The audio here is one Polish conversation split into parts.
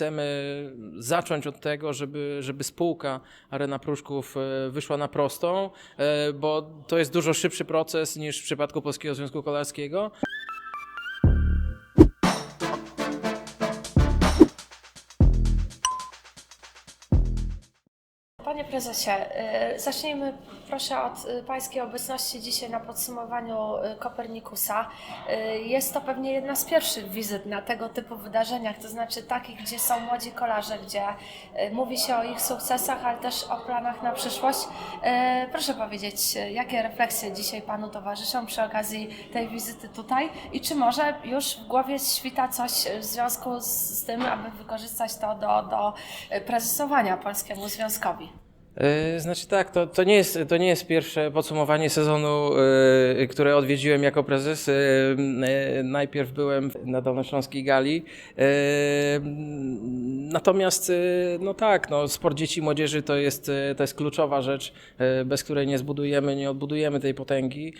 chcemy zacząć od tego, żeby, żeby spółka Arena Pruszków e, wyszła na prostą, e, bo to jest dużo szybszy proces niż w przypadku Polskiego Związku Kolarskiego. Panie prezesie, y, zacznijmy proszę od y, pańskiej obecności dzisiaj na podsumowaniu y, Kopernikusa. Y, Jest to pewnie jedna z pierwszych wizyt na tego typu wydarzeniach, to znaczy takich, gdzie są młodzi kolarze, gdzie mówi się o ich sukcesach, ale też o planach na przyszłość. Proszę powiedzieć, jakie refleksje dzisiaj Panu towarzyszą przy okazji tej wizyty tutaj i czy może już w głowie świta coś w związku z, tym, aby wykorzystać to do, do prezesowania Polskiemu Związkowi? E, Znaczy tak, to, to, nie jest, to nie jest pierwsze podsumowanie sezonu, e, które odwiedziłem jako prezes. E, Najpierw byłem na Dolnośląskiej Gali. Natomiast, no tak, no, sport dzieci i młodzieży to jest, to jest kluczowa rzecz, bez której nie zbudujemy, nie odbudujemy tej potęgi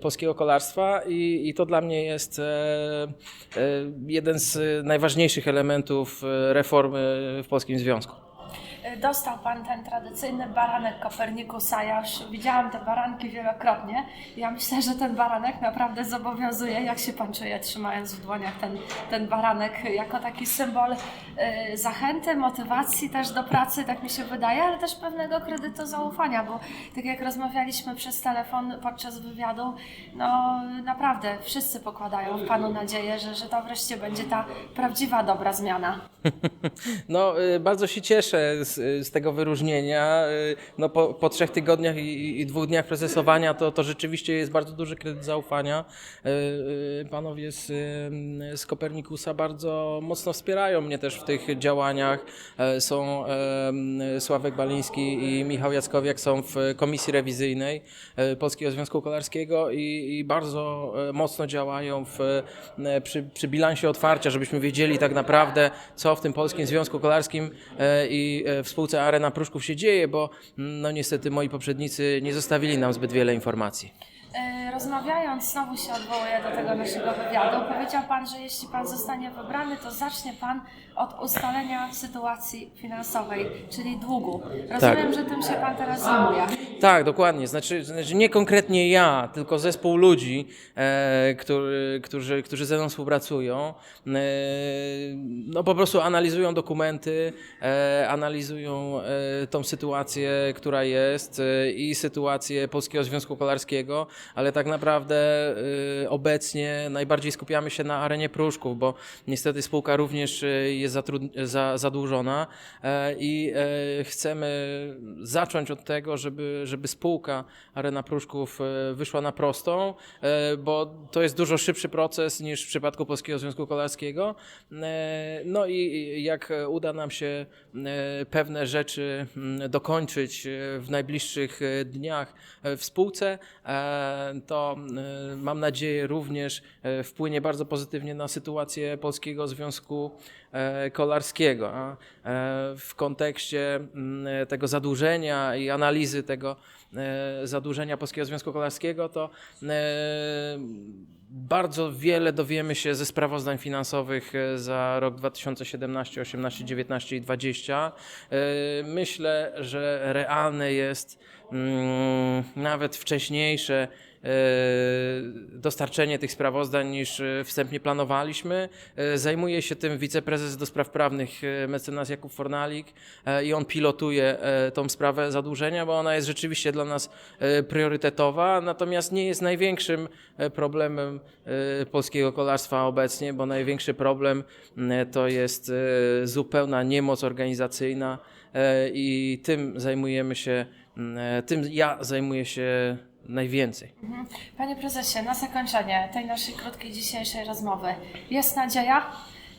polskiego kolarstwa i, i to dla mnie jest jeden z najważniejszych elementów reformy w Polskim Związku. Dostał Pan ten tradycyjny baranek Kopernikusa. Ja już widziałam te baranki wielokrotnie. Ja myślę, że ten baranek naprawdę zobowiązuje. Jak się Pan czuje, trzymając w dłoniach ten, ten baranek jako taki symbol y, zachęty, motywacji też do pracy, tak mi się wydaje, ale też pewnego kredytu zaufania, bo tak jak rozmawialiśmy przez telefon podczas wywiadu, no naprawdę wszyscy pokładają w Panu nadzieję, że, że to wreszcie będzie ta prawdziwa dobra zmiana. No, y, bardzo się cieszę z, z tego wyróżnienia. Y, No, po, po trzech tygodniach i, i dwóch dniach prezesowania to, to rzeczywiście jest bardzo duży kredyt zaufania. Y, y, Panowie z, y, z Kopernikusa bardzo mocno wspierają mnie też w tych działaniach. E, Są e, Sławek Baliński i Michał Jackowiak są w komisji rewizyjnej e, Polskiego Związku Kolarskiego i, i bardzo mocno działają w, przy, przy bilansie otwarcia, żebyśmy wiedzieli tak naprawdę, co w tym Polskim Związku Kolarskim i w spółce Arena Pruszków się dzieje, bo mm, no niestety moi poprzednicy nie zostawili nam zbyt wiele informacji. E, Rozmawiając, znowu się odwołuję do tego naszego wywiadu, powiedział Pan, że jeśli Pan zostanie wybrany, to zacznie Pan od ustalenia sytuacji finansowej, czyli długu. Rozumiem, że tym się Pan teraz zajmuje. Tak, dokładnie. Znaczy, znaczy nie konkretnie ja, tylko zespół ludzi, e, który, którzy, którzy ze mną współpracują. E, no po prostu analizują dokumenty, e, analizują e, tą sytuację, która jest e, i sytuację Polskiego Związku Kolarskiego, ale tak naprawdę e, obecnie najbardziej skupiamy się na arenie Pruszków, bo niestety spółka również e, jest za, zadłużona e, i e, chcemy zacząć od tego, żeby, żeby spółka Arena Pruszków e, wyszła na prostą, bo to jest dużo szybszy proces niż w przypadku Polskiego Związku Kolarskiego. No i jak uda nam się pewne rzeczy mm, dokończyć w najbliższych dniach w spółce, to e, mam nadzieję również e, wpłynie bardzo pozytywnie na sytuację Polskiego Związku e, Kolarskiego. A e, w kontekście mm, tego zadłużenia i analizy tego e, zadłużenia Polskiego Związku Kolarskiego, to bardzo wiele dowiemy się ze sprawozdań finansowych e, za rok 2017, 18, 19 i 20. E, Myślę, że realne jest mm, nawet wcześniejsze dostarczenie tych sprawozdań niż e, wstępnie planowaliśmy. E, Zajmuje się tym wiceprezes do spraw prawnych e, mecenas Jakub Fornalik e, i on pilotuje e, tą sprawę zadłużenia, bo ona jest rzeczywiście dla nas e, priorytetowa, natomiast nie jest największym e, problemem e, polskiego kolarstwa obecnie, bo największy problem to jest e, zupełna niemoc organizacyjna e, i tym zajmujemy się, e, tym ja zajmuję się najwięcej. Panie prezesie, na zakończenie tej naszej krótkiej dzisiejszej rozmowy jest nadzieja?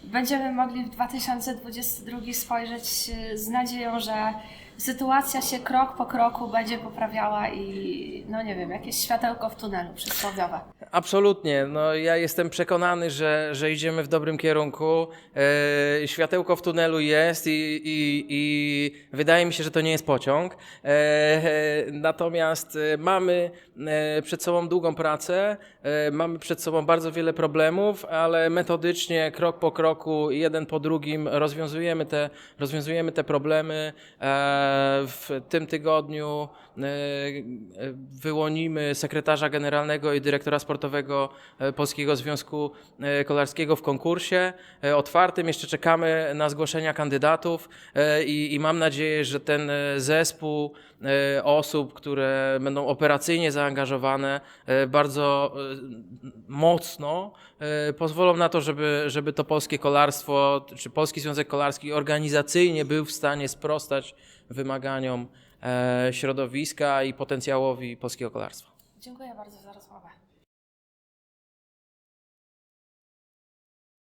Będziemy mogli w 2022 spojrzeć y, z nadzieją, że sytuacja się krok po kroku będzie poprawiała i no nie wiem, jakieś światełko w tunelu przysłowiowe. Absolutnie. No, ja jestem przekonany, że, że idziemy w dobrym kierunku. E, światełko w tunelu jest i, i, i wydaje mi się, że to nie jest pociąg. E, natomiast e, mamy e, przed sobą długą pracę, mamy przed sobą bardzo wiele problemów, ale metodycznie, krok po kroku, jeden po drugim rozwiązujemy te, rozwiązujemy te problemy. W tym tygodniu wyłonimy sekretarza generalnego i dyrektora sportowego e, Polskiego Związku e, Kolarskiego w konkursie e, otwartym. Jeszcze czekamy na zgłoszenia kandydatów i, i mam nadzieję, że ten zespół osób, które będą operacyjnie zaangażowane, bardzo mocno pozwolą na to, żeby, żeby to polskie kolarstwo, czy Polski Związek Kolarski organizacyjnie był w stanie sprostać wymaganiom środowiska i potencjałowi polskiego kolarstwa. Dziękuję bardzo za rozmowę.